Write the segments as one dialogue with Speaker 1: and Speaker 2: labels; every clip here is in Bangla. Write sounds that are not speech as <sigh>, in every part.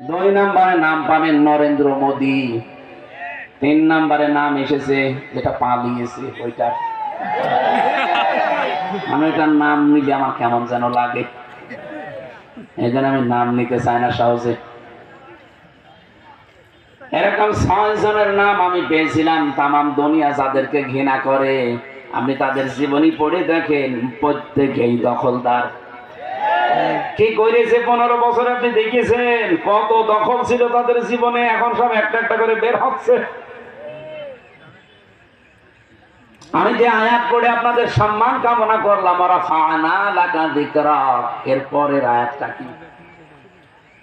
Speaker 1: দুই নম্বরে নাম পাবেন নরেন্দ্র মোদী। তিন নম্বরে নাম এসেছে, যেটা পালিয়েছে, ওইটা। আমি এটার নাম নিলে আমার কেমন যেন লাগে। এই জন্য আমি নাম নিতে চাই না সহজে। এরকম ছয় জনের নাম আমি পেয়েছিলাম, তামাম দুনিয়া যাদেরকে ঘৃণা করে। আপনি তাদের জীবনী পড়ে দেখেন, প্রত্যেকেই দখলদার। কি করেছে পনেরো বছর আপনি দেখেছেন কত দখল ছিল তাদের জীবনে এখন সব একটা একটা করে বের হচ্ছে আমি যে আয়াত পড়ে আপনাদের সম্মান কামনা করলাম ওরা ফানা লাকা দিকরা এর পরের আয়াতটা কি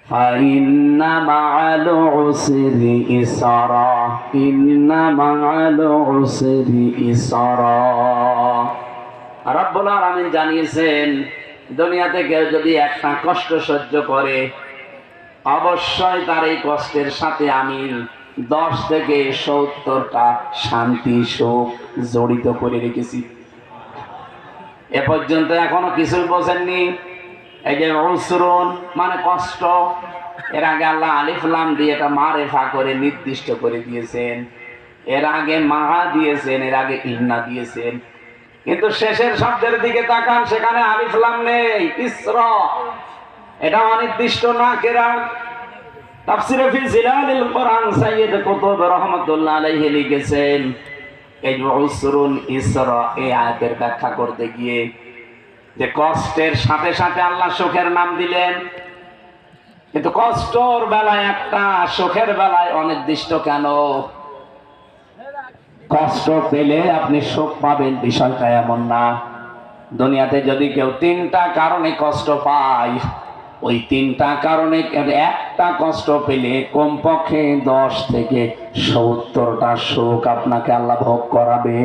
Speaker 1: فإن مع العسر يسرا إن مع العسر يسرا রব্বুল আলামিন জানিয়েছেন দুনিয়াতে কেউ যদি একটা কষ্ট সহ্য করে, অবশ্যই তার এই কষ্টের সাথে আমি দশ থেকে সত্তরটা শান্তি, সুখ জড়িত করে রেখেছি। এ পর্যন্ত এখনও কিছুই বোঝেননি? এই যে উসরুন মানে কষ্ট, এর আগে আল্লাহ আলিফলাম দিয়ে এটা মারেফা করে নির্দিষ্ট করে দিয়েছেন। এর আগে মাহা দিয়েছেন, এর আগে ইন্না দিয়েছেন। কিন্তু শেষের শব্দের দিকে তাকান, সেখানে আলিফলাম নেই, ইসর। এটা অনির্দিষ্ট না কেরা তাফসিরে ফি জিলালিল কোরআন সাইয়্যিদ কুতুব রাহমাতুল্লাহ আলাইহি লিখেছেন এই উসরুন ইসরা এই আয়াতের ব্যাখ্যা করতে গিয়ে। যে কষ্টের সাথে সাথে আল্লাহ সুখের নাম দিলেন। কিন্তু কষ্টর বেলায় একটা, সুখের বেলায় অনির্দিষ্ট কেন? কষ্ট পেলে আপনি সুখ পাবেন, বিষয়টা এমন না। দুনিয়াতে যদি কেউ তিনটা কারণে কষ্ট পায়, ওই তিনটা কারণে একটা কষ্ট পেলে কমপক্ষে দশ থেকে সত্তরটা সুখ আপনাকে আল্লাহ ভোগ করাবে।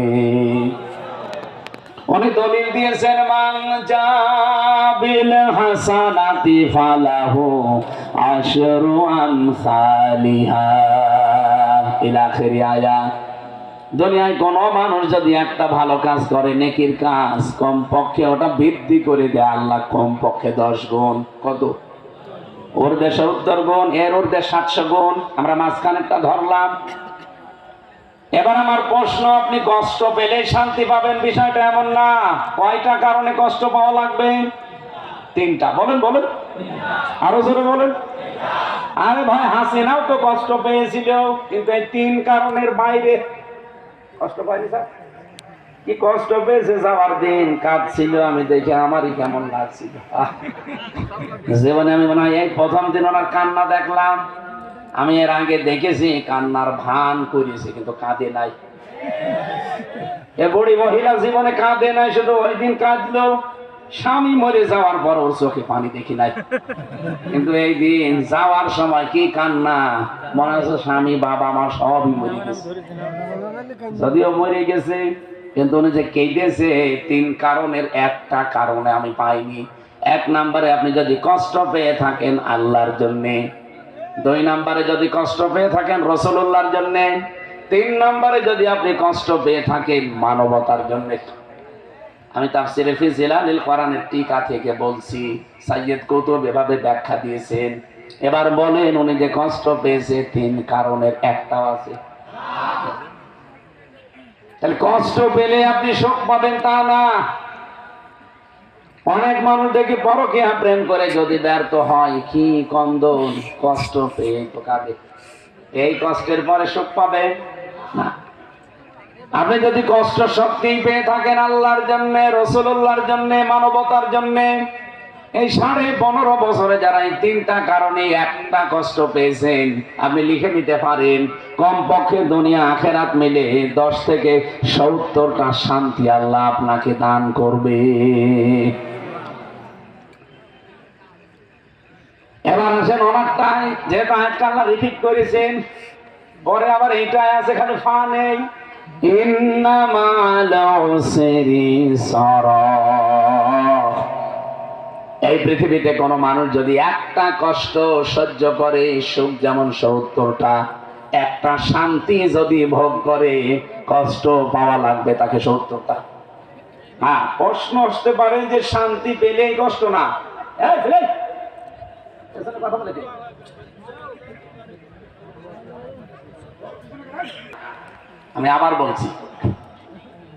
Speaker 1: উনি দলিল দিয়েছেন জাবিল হাসানাতি ফালাহু আশরু আমসালিহা ইলা আখিরি আয়াত। দুনিয়ায় কোনো মানুষ যদি একটা ভালো কাজ করে, নেকির কাজ কমপক্ষে ওটা বৃদ্ধি করে দেয়। আল্লাহ কমপক্ষে দশ গুণ। কত? ওর দেশে উত্তর গুণ, এর ওর দেশ সাতশো গুণ। আমরা মাঝখানেরটা ধরলাম। এবার আমার প্রশ্ন, আপনি কষ্ট পেলে শান্তি পাবেন? বিষয়টা এমন না। কয়টা কারণে কষ্ট পাওয়া লাগবে? তিনটা। বলেন বলেন। আরও জোরে বলেন। আরে ভাই, হাসিনাও তো কষ্ট পেয়েছিল, কিন্তু এই তিন কারণের বাইরে কষ্ট পাইনি, স্যার। কি কষ্ট পেয়েছে যাওয়ার দিন? কাঁদছিল, আমি দেখে আমারই কেমন লাগছিল। জীবনে আমি মনে হয় এই প্রথম দিন ওনার কান্না দেখলাম। আমি এর আগে দেখেছি, কান্নার ভান করেছি কিন্তু কাঁদে নাই। এ বুড়ি মহিলা জীবনে কাঁদে নাই, শুধু ওই দিন কাঁদলো। স্বামী মরে যাওয়ার পর ওর চোখে পানি দেখি নাই। কিন্তু এই দিন যাওয়ার সময় কি কান্না? মনে হচ্ছে স্বামী, বাবা আমার সবই মরে গেছে। যদিও মরে গেছে, কিন্তু উনি যে কেঁদেছে, তিন কারণের একটা কারণে আমি পাইনি। এক নম্বরে আপনি যদি কষ্ট পেয়ে থাকেন আল্লাহর জন্যে, দুই নম্বরে যদি কষ্ট পেয়ে থাকেন রসুল্লাহর জন্যে, তিন নম্বরে যদি আপনি কষ্ট পেয়ে থাকেন মানবতার জন্যে। আমি তাফসিরে ফি জিলালিল কোরআনের টিকা থেকে বলছি সাইয়্যিদ কুতুব এভাবে ব্যাখ্যা দিয়েছেন। এবার বলেন, উনি যে কষ্ট পেয়েছে, তিন কারণের একটাও আছে। তাহলে কষ্ট পেলে আপনি সুখ পাবেন, তা না। অনেক মানুষ দেখি পরকে প্রেম করে, যদি ব্যর্থ হয়, কি কন্দন, কষ্ট পেয়ে কাঁদে এই কষ্টের পরে সুখ পাবে? না। আপনি যদি কষ্ট শক্তি পেয়ে থাকেন আল্লাহর জন্য রসুল্লাহর জন্য, মানবতার জন্য, এই সাড়ে পনেরো বছরে যারা এই তিনটা কারণে একটা কষ্ট পেয়েছেন, আপনি লিখে নিতে পারেন, কমপক্ষে দুনিয়া আখেরাত মিলে দশ থেকে সত্তরটা শান্তি আল্লাহ আপনাকে দান করবে। এবার আসেন অনেকটাই যেহেতু একটা আল্লাহ রিপিট করেছেন, পরে আবার এইটাই আছে, খালি ফা নেই এই পৃথিবীতে কোনো মানুষ যদি একটা কষ্ট সহ্য করে, সুখ যেমন সত্তরটা, একটা শান্তি যদি ভোগ করে, কষ্ট পাওয়া লাগবে তাকে সত্তরটা। হ্যাঁ প্রশ্ন আসতে পারে যে শান্তি পেলেই কষ্ট না। কথা আমি আবার বলছি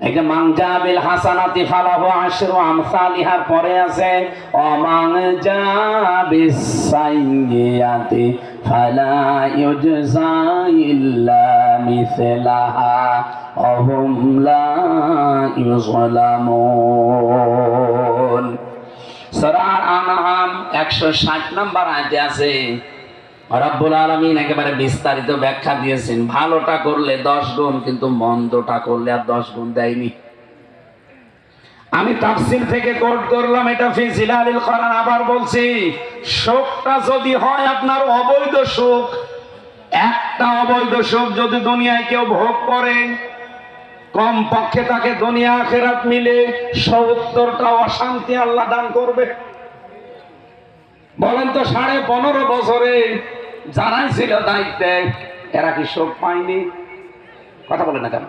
Speaker 1: একটা মাংজাবিল হাসানাতি ফালাহু আশরু আমসালিহার পরে আছে ও মাংজাবিস সাইয়্যাতি ফালা ইউজজা ইল্লা মিসলাহা ওয়া হুম লা ইউযলামুন সূরা আনআম 160 নম্বর আয়াতে আছে রব্বুল আলমিন একেবারে বিস্তারিত ব্যাখ্যা দিয়েছেন। ভালোটা করলে দশ গুণ, কিন্তু মন্দটা করলে আর দশ গুণ দেয়নি। আমি তাফসিল থেকে কোট করলাম, এটা ফিজিল আলিল কোরআন। আবার বলছি, শোকটা যদি হয় আপনার অবৈধ সুখ একটা অবৈধ সুখ যদি দুনিয়ায় কেউ ভোগ করে কম পক্ষে তাকে দুনিয়া আখেরাত মিলে সত্তরটা অশান্তি আল্লাহ দান করবে। বলেন তো সাড়ে পনেরো বছরে যারাই ছিল দায়িত্বে, এরা কি শোক পায়নি? কথা বলে না কেন?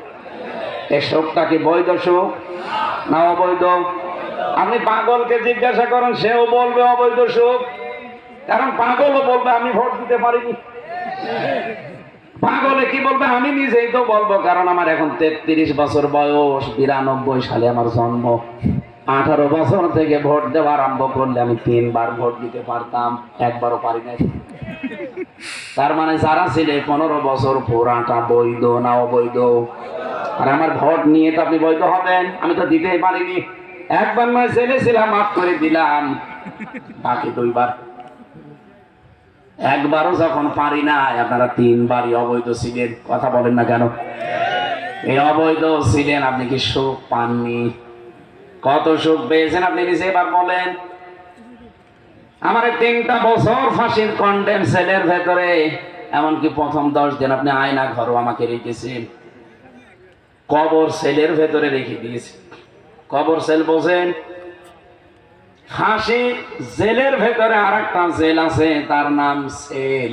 Speaker 1: এই শোকটা কি বৈধ শোক না অবৈধ? আপনি পাগলকে জিজ্ঞাসা করেন, সেও বলবে অবৈধ শোক। কারণ পাগলও বলবে, আমি ভোট দিতে পারিনি। পাগলে কি বলবে, আমি নিজেই তো বলব, কারণ আমার এখন তেত্রিশ বছর বয়স, বিরানব্বই সালে আমার জন্ম। আঠারো বছর থেকে ভোট দেওয়া আরম্ভ করলে আমি তিনবার ভোট দিতে পারতাম, একবারও পারি নাই। তার মানে যারা ছিল পনেরো বছর পুরাটা বৈধ না অবৈধ? আর আমার ভোট নিয়ে তো আপনি বৈধ হবেন, আমি তো দিতেই পারিনি। একবার নয় ছেলে ছিলাম, মাফ করে দিলাম। বাকি দুইবার। একবারও যখন পারি না আপনারা তিনবারই অবৈধ ছিলেন, কথা বলেন না কেন? এই অবৈধ ছিলেন, আপনি কি সুখ পাননি? কত সুখ পেয়েছেন, আপনি নিজে এবার বলেন। আমার তিনটা বছর ফাঁসির কন্ডেম সেলের ভেতরে, এমনকি প্রথম দশ দিন আপনি আয়না ঘরও আমাকে রেখেছেন কবর সেলের ভেতরে রেখে দিয়েছে। কবর সেল বোঝেন ফাঁসি জেলের ভেতরে আর একটা জেল আছে, তার নাম সেল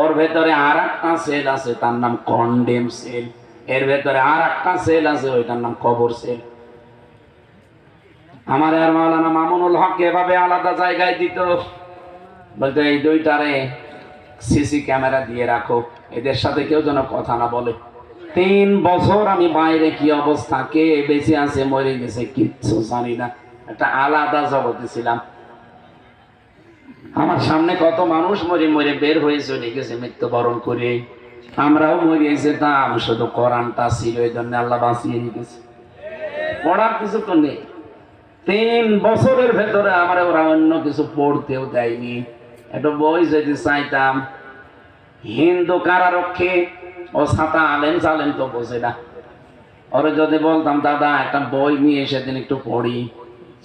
Speaker 1: ওর ভেতরে আর একটা সেল আছে, তার নাম কন্ডেম সেল এর ভেতরে আর একটা সেল আছে, ওইটার নাম কবর সেল আমার আর মাওলানা মামুনুল হক এভাবে আলাদা জায়গায় দিত। বলতো, এই দুইটারে সিসি ক্যামেরা দিয়ে রাখো, এদের সাথে কেউ যেন কথা না বলে। তিন বছর আমি বাইরে কি অবস্থা, কে বেঁচে আছে, মরে গেছে, কিচ্ছু জানি না। একটা আলাদা জগতে ছিলাম। আমার সামনে কত মানুষ মরে মরে বের হয়ে চলে গেছে, মৃত্যুবরণ করে। আমরাও মরে যেতাম, শুধু কোরআনটা ছিল এই জন্য আল্লাহ বাঁচিয়ে রেখেছে। পড়ার কিছু তো নেই। তিন বছরের ভেতরে আমার ওরা অন্য কিছু পড়তেও দেয়নি। একটা বই যদি চাইতাম, হিন্দু কারারক্ষে ও ছাতা আলেন চালেন তো বোঝে না। ওরে যদি বলতাম, দাদা, একটা বই নিয়ে সেদিন একটু পড়ি।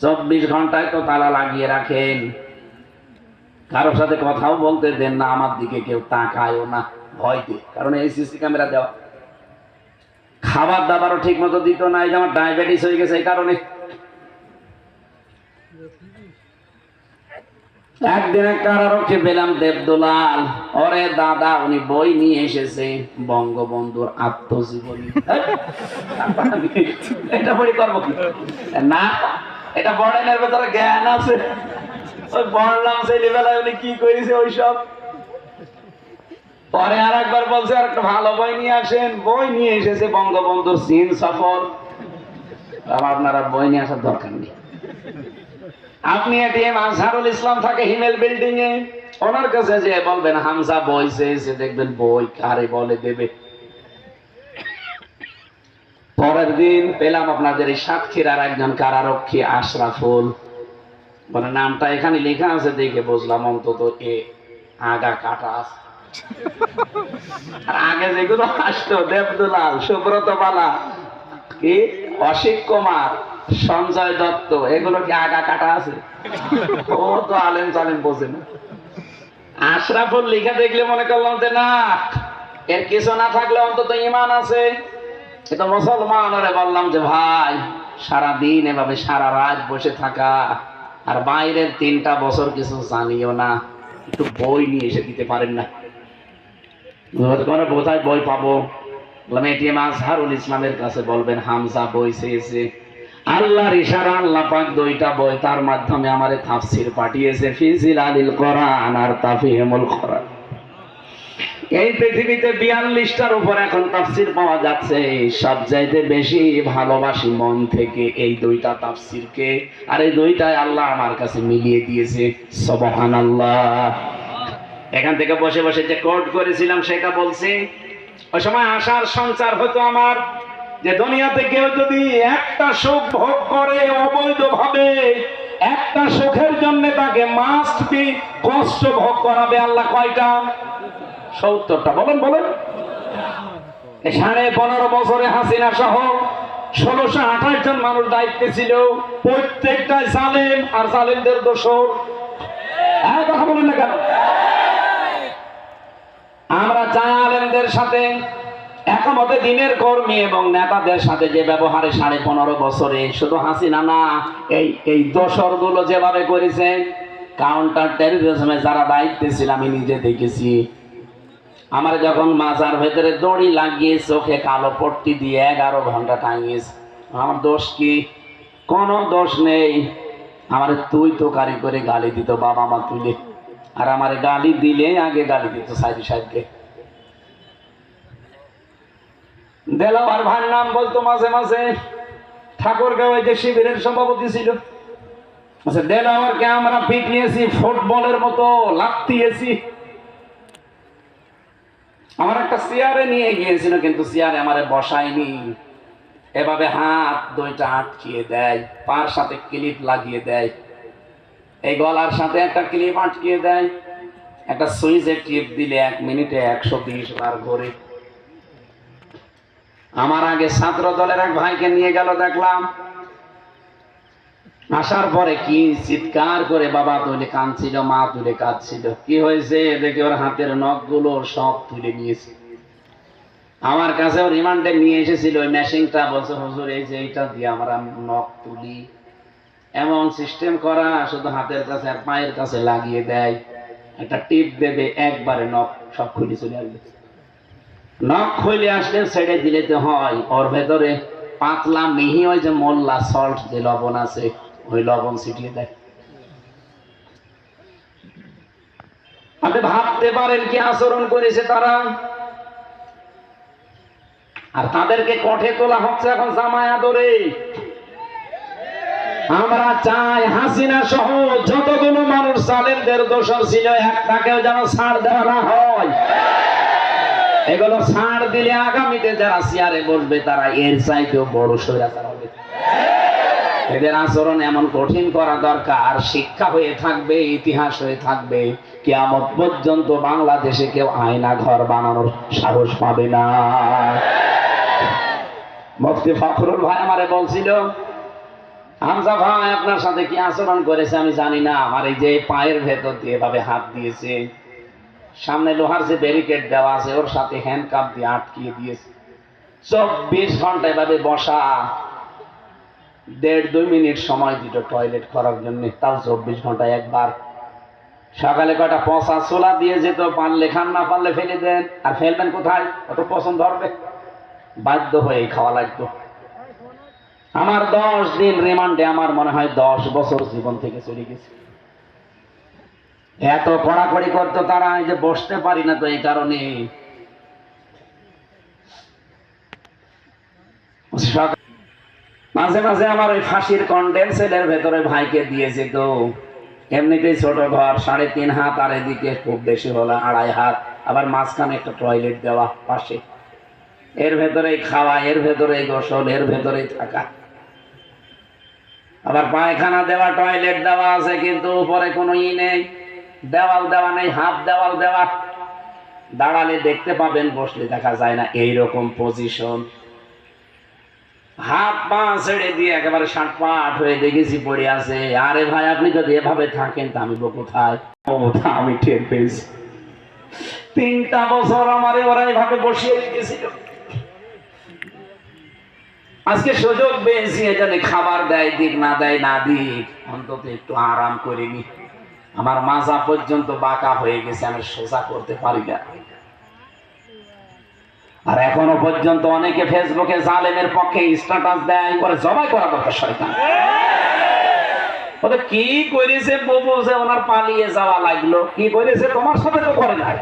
Speaker 1: চব্বিশ ঘন্টায় তো তালা লাগিয়ে রাখেন। কারোর সাথে কথাও বলতে দেন না, আমার দিকে কেউ তাকায়ও না ভয় ভয়তে। কারণ এই সিসি ক্যামেরা দেওয়া। খাবার দাবারও ঠিক মতো দিত না, এই যে আমার ডায়াবেটিস হয়ে গেছে এই কারণে। একদিন এক কারারক্ষে পেলাম দেবদুলাল। ওরে দাদা, উনি বই নিয়ে এসেছে। বঙ্গবন্ধুর আত্মজীবনী। এটা বই করব? না, এটা বড়েনের ভেতরে জ্ঞান আছে। ওই পড়লাম সেই লেভেলায় উনি কি করেছে ওইসব? পরে আর একবার বলছে, আর একটা ভালো বই নিয়ে আসেন। বই নিয়ে এসেছে বঙ্গবন্ধুর সিন সফর। আপনারা বই নিয়ে আসার দরকার নেই। আপনি এটিএম আজহারুল ইসলাম থাকে হিমেল বিল্ডিং এ। ওনার কাছে যে বলবেন, হামজা বই চেয়েছে, দেখবেন বই কারে বলে দেবে। পরের দিন পেলাম আপনাদের এই সাতক্ষীরার একজন কারারক্ষী, আশরাফুল। মানে নামটা এখানে লেখা আছে, দেখে বুঝলাম অন্তত এ আগা কাটা আর আগে যেগুলো আসতো, দেবদুলাল, সুব্রত বালা, কি? অসিত কুমার। সঞ্জয় দত্ত এগুলো কি আগা কাটা আছে? <laughs> ও তো আলেম চালেম বোঝে না। আশরাফুল লিখা দেখলে মনে করলাম যে না এর কিছু না থাকলে অন্তত ইমান আছে। এটা মুসলমান ওরে বললাম যে ভাই সারা দিন এভাবে সারা রাত বসে থাকা আর বাইরের তিনটা বছর কিছু জানিও না। একটু বই নিয়ে এসে দিতে পারেন না। তোমার বোধহয় বই পাবো? বললাম এটিএম আজহারুল ইসলামের কাছে বলবেন হামজা বই চেয়েছে। আল্লাহর ইশারা, আল্লাহ পাক দুইটা বই তার মাধ্যমে আমারে তাফসীর পাঠিয়েছে ফিজিল আলিল কোরআন আর তাফহিমুল কোরআন। এই পৃথিবীতে বিয়াল্লিশটার উপর এখন তাফসির পাওয়া যাচ্ছে। সবচাইতে বেশি ভালোবাসি মন থেকে এই দুইটা তাফসিরকে। আর এই দুইটাই আল্লাহ আমার কাছে মিলিয়ে দিয়েছে। সবহান আল্লাহ এখান থেকে বসে বসে যে কোর্ট করেছিলাম, সেটা বলছি, ওই সময় আশার সঞ্চার হতো আমার। যে দুনিয়াতে কেউ যদি একটা সুখ ভোগ করে অবৈধভাবে, একটা সুখের জন্য তাকে মাস্ট বি কষ্ট ভোগ করাবে, আল্লাহ কয়টা? সত্তরটা। বলেন বলেন। সাড়ে পনেরো বছরে হাসিনা সহ ষোলোশো আঠাশ জন মানুষ দায়িত্বে ছিল প্রত্যেকটাই জালেম আর জালেমদের দোষর। হ্যাঁ কথা বলেন না কেন? আমরা চাই আলেমদের সাথে একমতে দিনের কর্মী এবং নেতাদের সাথে যে ব্যবহারে সাড়ে পনেরো বছরে, শুধু হাসিনা না, এই এই দোসরগুলো যেভাবে করেছে কাউন্টার টেরিজমে যারা দায়িত্বে ছিল, আমি নিজে দেখেছি। আমার যখন মাজার ভেতরে দড়ি লাগিয়ে চোখে কালো পট্টি দিয়ে এগারো ঘণ্টা টাঙিয়েছে, আমার দোষ কি? কোনো দোষ নেই। আমার তুই তো কারি করে গালি দিত, বাবা মা তুলে। আর আমার গালি দিলে আগে গালি দিত সাইদি সাহেবকে। দেলাবার ভাইয়ের নাম বলতো মাঝে মাঝে। ঠাকুরগাঁও যে শিবিরের সভাপতি ছিল। আচ্ছা দেলাওয়ারকে আমরা পিটিয়েছি ফুটবলের মতো লাত্তিয়েছি আমার একটা চেয়ারে নিয়ে গিয়েছিল, কিন্তু চেয়ারে আমারে বসায়নি। এভাবে হাত দুইটা আটকিয়ে দেয়, পার সাথে ক্লিপ লাগিয়ে দেয়। এই গলার সাথে একটা ক্লিপ আটকিয়ে দেয়। একটা সুইচে টিপ দিলে এক মিনিটে একশো বিশ বার ঘরে। আমার আগে ছাত্র দলের এক ভাইকে নিয়ে গেল, দেখলাম। আসার পরে কি চিৎকার করে, বাবা, তুলে কাঁদছিল, মা তুলে কাঁদছিল। কি হয়েছে? দেখে ওর হাতের নখগুলো সব তুলে নিয়েছে। আমার কাছেও রিমান্ডে নিয়ে এসেছিল, ওই মেশিনটা বলছে, হুজুর, এই যে এইটা দিয়ে আমরা নখ তুলি। এমন সিস্টেম করা, শুধু হাতের কাছে আর পায়ের কাছে লাগিয়ে দেয়। একটা টিপ দেবে, একবারে নখ সব খুলে চলে আসবে। নখ খুলে আসলে ছেড়ে দিলে তো হয়। ওর ভেতরে পাতলা মিহি ওই যে মোল্লা সল্ট যে লবণ আছে, ওই লবণ ছিটিয়ে দেয়। আপনি ভাবতে পারেন কি আচরণ করেছে তারা? আর তাদেরকে কঠে তোলা হচ্ছে এখন জামায়া ধরে আমরা চাই হাসিনা সহ যতগুলো মানুষ সালেমদের দোষর ছিল, একটাকেও যেন ছাড় দেওয়া না হয়। এগুলো ছাড় দিলে আগামীতে যারা চেয়ারে বসবে, তারা এর চাইতেও বড় স্বৈরাচার হবে। এদের আচরণ এমন কঠিন করা দরকার, শিক্ষা হয়ে থাকবে, ইতিহাস হয়ে থাকবে। কিয়ামত পর্যন্ত বাংলাদেশে কেউ আয়না ঘর বানানোর সাহস পাবে না। মুফতি ফখরুল ভাই আমারে বলছিল, হামজা ভাই, আপনার সাথে কি আচরণ করেছে আমি জানি না, আমার এই যে পায়ের ভেতর দিয়ে এভাবে হাত দিয়েছে। সামনে লোহার যে ব্যারিকেড দেওয়া আছে, ওর সাথে হ্যান্ড কাপ দিয়ে আটকিয়ে দিয়েছে। চব্বিশ ঘণ্টা এভাবে বসা, দেড় দুই মিনিট সময় দিত টয়লেট করার জন্য, তাও চব্বিশ ঘণ্টা একবার। সকালে কয়টা পচা ছোলা দিয়ে যেত, পারলে খান না পারলে ফেলে দেন। আর ফেলবেন কোথায়? অত পছন্দ ধরবে বাধ্য হয়ে খাওয়া লাগতো। আমার দশ দিন রিমান্ডে আমার মনে হয় দশ বছর জীবন থেকে চলে গেছে। এত পড়াপড়ি করতো তারা যে বসতে পারি না তো এই কারণে। মাঝে মাঝে আমার ওই ফাঁসির কন্ডেন্সেলের ভেতরে ভাইকে দিয়েছে তো এমনিতেই ছোট ঘর, সাড়ে তিন হাত আর এদিকে খুব বেশি হলো আড়াই হাত। আবার মাঝখানে একটা টয়লেট দেওয়া পাশে। এর ভেতরেই খাওয়া, এর ভেতরেই গোসল, এর ভেতরেই থাকা। আবার পায়খানা দেওয়া টয়লেট দেওয়া আছে, কিন্তু উপরে কোনো ই নেই। দেওয়াল দেওয়া নেই হাত দেওয়াল দেওয়া। দাঁড়ালে দেখতে পাবেন, বসলে দেখা যায় না এই রকম পজিশন হাত পা ছেড়ে দিয়ে একেবারে ষাট পাট হয়ে দেখেছি পড়ে আছে। আরে ভাই, আপনি যদি এভাবে থাকেন, তা আমি কোথায়? আমি টের পেয়েছি। তিনটা বছর আমারে ওরা এভাবে বসিয়ে রেখেছিল। আজকে সুযোগ পেয়েছি, এখানে খাবার দেয় দিক, না দেয় না দিক। অন্তত একটু আরাম করে নি আমার মাজা পর্যন্ত বাঁকা হয়ে গেছে, আমি সোজা করতে পারি না। আর এখনও পর্যন্ত অনেকে ফেসবুকে জালেমের পক্ষে স্ট্যাটাস দেয় করে, জবাই করা দরকার শয়তান। কি করেছে বলছে ওনার পালিয়ে যাওয়া লাগল? কি করেছে? তোমার সাথে তো করে নাই।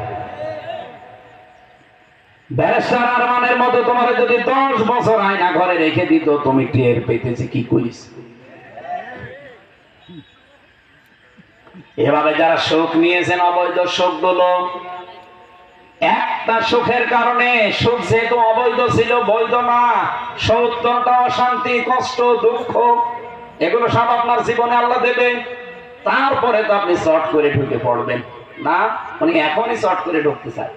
Speaker 1: মতো তোমার যদি দশ বছর আয়না ঘরে রেখে দিত, তুমি টের পেতেছি কি করিস এভাবে যারা সুখ নিয়েছেন, অবৈধ সুখগুলো একটা সুখের কারণে সুখ যেহেতু অবৈধ ছিল, বৈধ না সত্তরটা অশান্তি, কষ্ট, দুঃখ, এগুলো সব আপনার জীবনে আল্লাহ দেবে। তারপরে তো আপনি শর্ট করে ঢুকে পড়বেন। না, উনি এখনই শর্ট করে ঢুকতে চায়।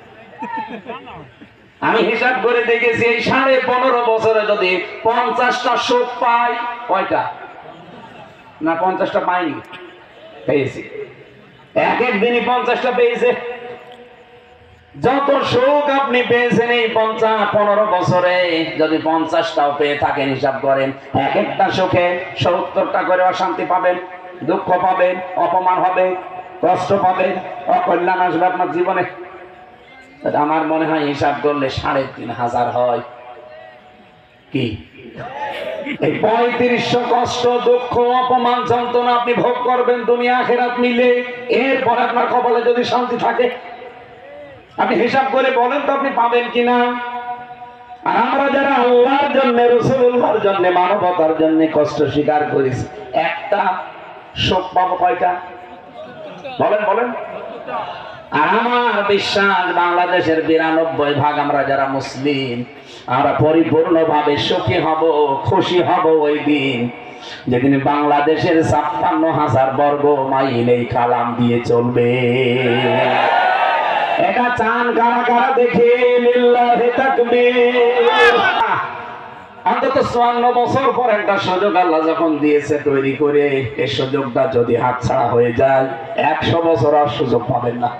Speaker 1: আমি হিসাব করে দেখেছি, এই সাড়ে পনেরো বছরে যদি পঞ্চাশটা সুখ পাই কয়টা? না, পঞ্চাশটা পাইনি। পেয়েছি। এক এক দিনই পঞ্চাশটা পেয়েছে। যত সুখ আপনি পেয়েছেন এই পঞ্চাশ পনেরো বছরে, যদি পঞ্চাশটাও পেয়ে থাকেন, হিসাব করেন, এক একটা সুখে সত্তরটা করে অশান্তি পাবেন, দুঃখ পাবেন, অপমান হবে, কষ্ট পাবেন, অকল্যাণ আসবে আপনার জীবনে। আমার মনে হয় হিসাব করলে সাড়ে তিন হাজার হয়। কি? এই পঁয়ত্রিশশো কষ্ট, দুঃখ, অপমান, যন্ত্রণা আপনি ভোগ করবেন আখেরাত মিলে। এরপর আপনার কপালে যদি শান্তি থাকে, আপনি হিসাব করে বলেন তো আপনি পাবেন কিনা? আর আমরা যারা আল্লাহর জন্য জন্য, মানবতার জন্য কষ্ট স্বীকার করেছি, একটা শোক পাবো কয়টা? বলেন বলেন। আমার বিশ্বাস, বাংলাদেশের বিরানব্বই ভাগ আমরা যারা মুসলিম আমরা পরিপূর্ণভাবে সুখী হব, খুশি হব ওই দিন। যেদিন বাংলাদেশের ছাপ্পান্ন হাজার বর্গ মাইল এই কালাম দিয়ে চলবে। এটা চান কারা কারা দেখে অন্তত চুয়ান্ন বছর পর একটা সুযোগ আল্লাহ যখন দিয়েছে তৈরি করে, এই সুযোগটা যদি হাতছাড়া হয়ে যায়, একশো বছর আর সুযোগ পাবেন না।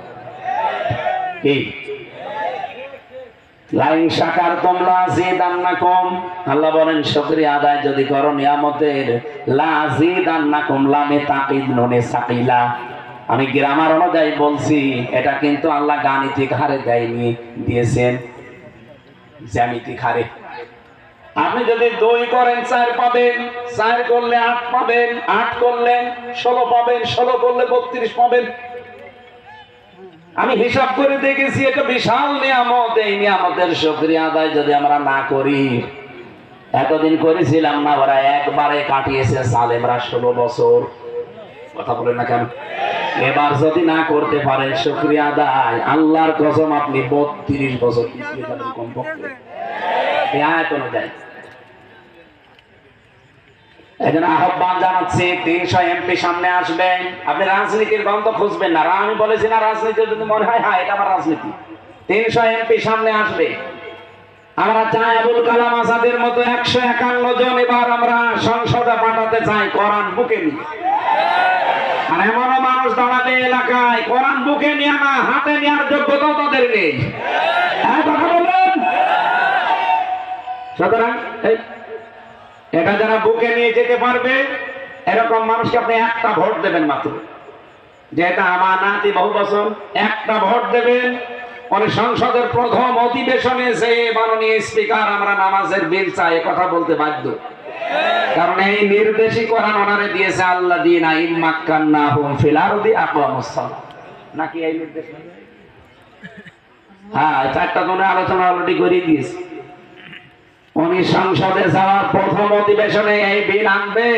Speaker 1: কি লাইন শাকার তোমরা যে দান না কম। আল্লাহ বলেন, শুকরিয়া আদায় যদি করো নিয়ামতের। লা দান না কম লামে তাকিদ ননে সাকিলা। আমি গ্রামার অনুযায়ী বলছি, এটা কিন্তু আল্লাহ গাণিতিক হারে দেয়নি, দিয়েছেন জ্যামিতিক হারে। আপনি যদি দুই করেন, চার পাবেন, চার করলে আট পাবেন, আট করলে ষোলো পাবেন, ষোলো করলে বত্রিশ পাবেন আমি হিসাব করে দেখেছি এটা বিশাল নিয়ামত, এই নিয়ামতের সক্রিয় আদায় যদি আমরা না করি। এতদিন করেছিলাম না, ওরা একবারে কাটিয়েছে সালেমরা ষোলো বছর। কথা বলেন না কেন? এবার যদি না করতে পারে সক্রিয় আদায়। আল্লাহর কসম, আপনি বত্রিশ বছর পিছিয়ে যাবেন কমপক্ষে। আয়াত একজন আহ্বান জানাচ্ছি, তিনশো এমপি সামনে আসবেন আপনি রাজনীতির গন্ধ খুঁজবেন না। আমি বলেছি না রাজনীতি যদি মনে হয় হ্যাঁ এটা আমার রাজনীতি। তিনশো এমপি সামনে আসবে। আমরা চাই আবুল কালাম আজাদের মতো একশো একান্ন জন এবার আমরা সংসদে পাঠাতে চাই কোরআন বুকে নিয়ে। আর এমনও মানুষ দাঁড়াবে এলাকায়, কোরআন বুকে নিয়ে না, হাতে নেওয়ার যোগ্যতা তাদের নেই। হ্যাঁ সুতরাং এটা যারা বুকে নিয়ে যেতে পারবে, এরকম মানুষকে আপনি একটা ভোট দেবেন মাত্র। যে এটা আমার নাতি বহু বছর একটা ভোট দেবেন। মানে সংসদের প্রথম অধিবেশনে যে মাননীয় স্পিকার, আমরা নামাজের বিল চাই কথা বলতে বাধ্য। কারণ এই নির্দেশই করান ওনারে দিয়েছে আল্লাহ দিন আইন মাক্কান্না হুম ফিলারদি আকওয়ামুসসালাম নাকি এই নির্দেশ? হ্যাঁ চারটা জনের আলোচনা অলরেডি করে দিয়েছে। উনি সংসদে যাওয়ার প্রথম অধিবেশনে এই বিল আনবে।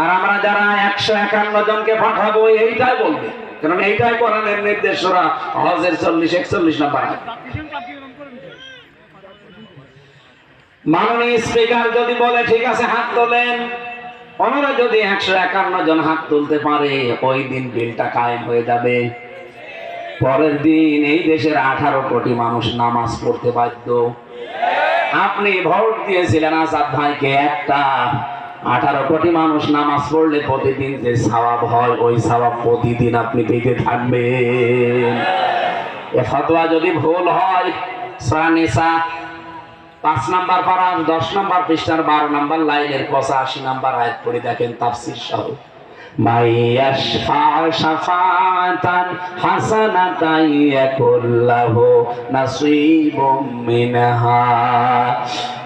Speaker 1: আর আমরা যারা একশো একান্ন জনকে পাঠাবো, এইটাই বলবে। কারণ এইটাই কোরআনের নির্দেশ ওরা হজের চল্লিশ, একচল্লিশ নাম্বার আয়াত। মাননীয় স্পিকার যদি বলে, ঠিক আছে, হাত তোলেন। ওনারা যদি একশো একান্ন জন হাত তুলতে পারে, ওই দিন বিলটা কায়েম হয়ে যাবে। পরের দিন এই দেশের আঠারো কোটি মানুষ নামাজ পড়তে বাধ্য। আপনি ভোট দিয়েছিলেন আজাদ ভাইকে একটা। আঠারো কোটি মানুষ নামাজ পড়লে প্রতিদিন যে সওয়াব হয়, ওই সওয়াব প্রতিদিন আপনি পেতে থাকবেন। এ ফতোয়া যদি ভুল হয় পাঁচ নাম্বার পারা দশ নাম্বার পৃষ্ঠার বারো নাম্বার লাইনের পঁচাশি নাম্বার আয়াত পড়ে দেখেন তাফসির সহ। من يشفع شفاعة حسنة يكن له نصيب منها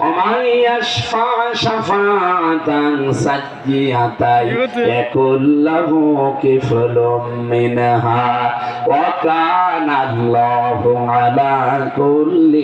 Speaker 1: ومن يشفع شفاعة سيئة يكن له كفل منها وكان الله على كل